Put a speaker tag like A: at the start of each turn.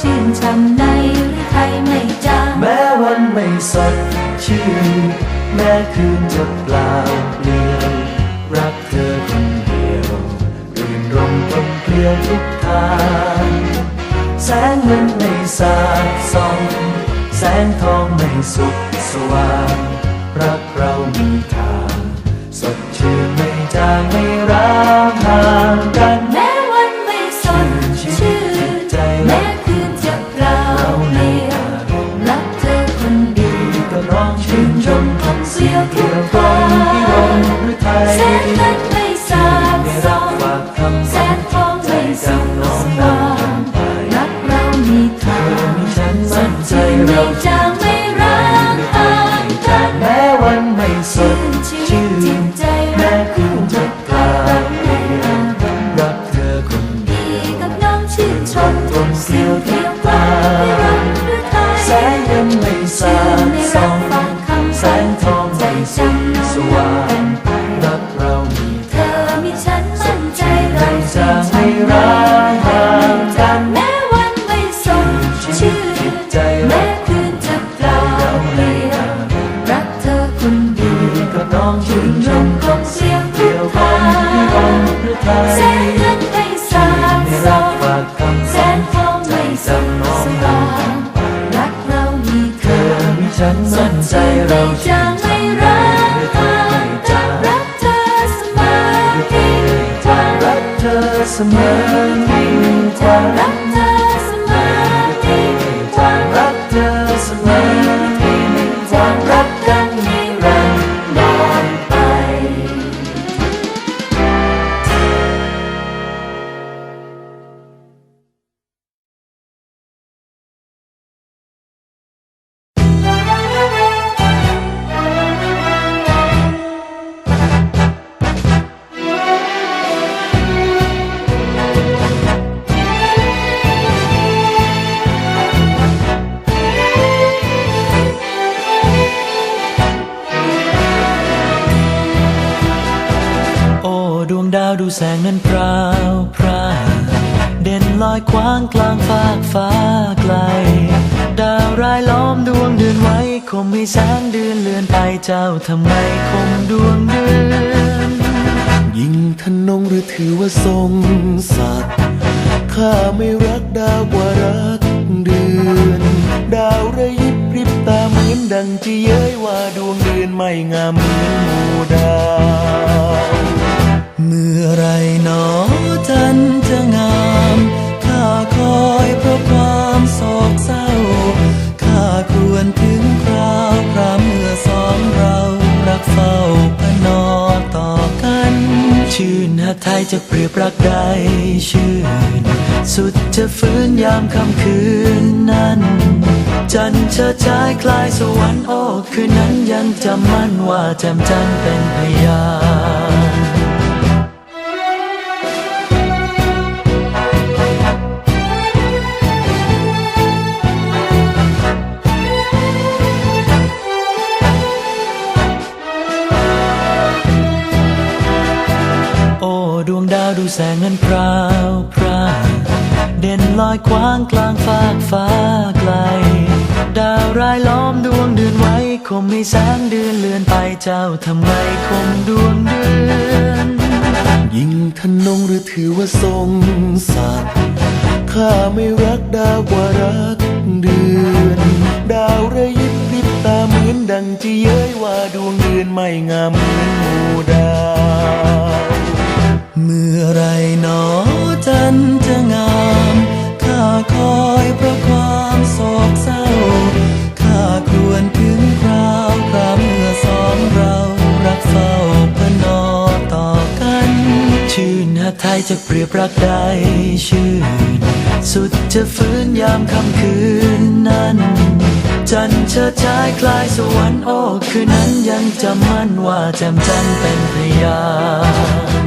A: ชื่นช่ำในหรือไทยไม่จาง
B: แม้วันไม่สดชื่น แม้คืนจะเปล่าเปลี่ยวรักเธอคนเดียวรื่นรมกลมเกลียวทุกทางแสงเงินไม่สาดส่อง แสงทองไม่สุขสว่าง รักเรามีทาง สดชื่นไม่จางไม่
A: สียวทุเกี่
B: ย
A: ก
B: วกล
A: ทาม
B: ที่ลมหรือไทย
A: แสงเงินไม่สาดส่องแสงทองไม่สุขสว่างรักเรามีทาง
B: มีฉัน
A: ส
B: มั่
A: ด
B: นใจ
A: ไม่
B: เรา
A: จัง
B: แสย
A: งเงินไม่
B: สา
A: ด
B: ไม่
A: ส่
B: รั
A: อกง
B: ฝากคำ
A: แสงทองไม่สุขสว่ารักเรามีเธอ
B: มีฉันมั่นใจเรา
A: จางไม่รักันรักเธอเสมอ
B: รักเธอเสมอ ดูแสงนั้นพราวพราเด่นลอยคว้างกลางฟากฟ้าไกล ดาวรายล้อมดวงเดือนไว้ คมให้แสงเดือนเลือนไปเจ้าทำไมคมดวงเดือน
C: ยิ่งทนงหรือถือว่าทรงสัตว์ข้าไม่รักดาวกว่ารักเดือน ดาวระยิบริบตาเหมือนดังที่เย้ยว่าดวงเดือนไม่งามเหมือนหมู่ดาว อไรหนอจันจะงามข้าคอยเพราะความโศกเศร้าข้าควรถึงคราวคราเมื่อสองเรารักเฝ้าพนอต่อกัน
B: ชื่นหาไทยจะเปรียบรักใดชื่น สุดจะฟื้นยามค่ำคืนนั้นจันทร์เชิดชายคลายสวรรค์โอ้คืนนั้นยังจำมั่นว่าแจ่มจันทร์เป็นพยาน ดวงดาวดูแสงนั้นพราวพรางเด่นลอยคว้างกลางฟากฟ้าไกล ดาวรายล้อมดวงเดือนไว้ คมให้แสงเดือนเลือนไปเจ้าทำไมคมดวงเดือน
C: ยิ่งทนงหรือถือว่าทรงสัตว์ข้าไม่รักดาวกว่ารักเดือน ดาวระยิบริบตาเหมือนดังที่เย้ยว่าดวงเดือนไม่งามเหมือนหมู่ดาว มื่อไรหนอจันจะงามข้าคอยเพราะความโศกเศร้าข้าควรถึงคราวคราเมื่อสองเรารักเฝ้าพนอต่อกัน
B: ชื่นหาไทยจะเปรียบรักใดชื่น สุดจะฟื้นยามค่ำคืนนั้น จันเชิดชายคลายสวรรค์โอ้คืนนั้นยังจำมั่นว่าแจ่มจันเป็นพยาน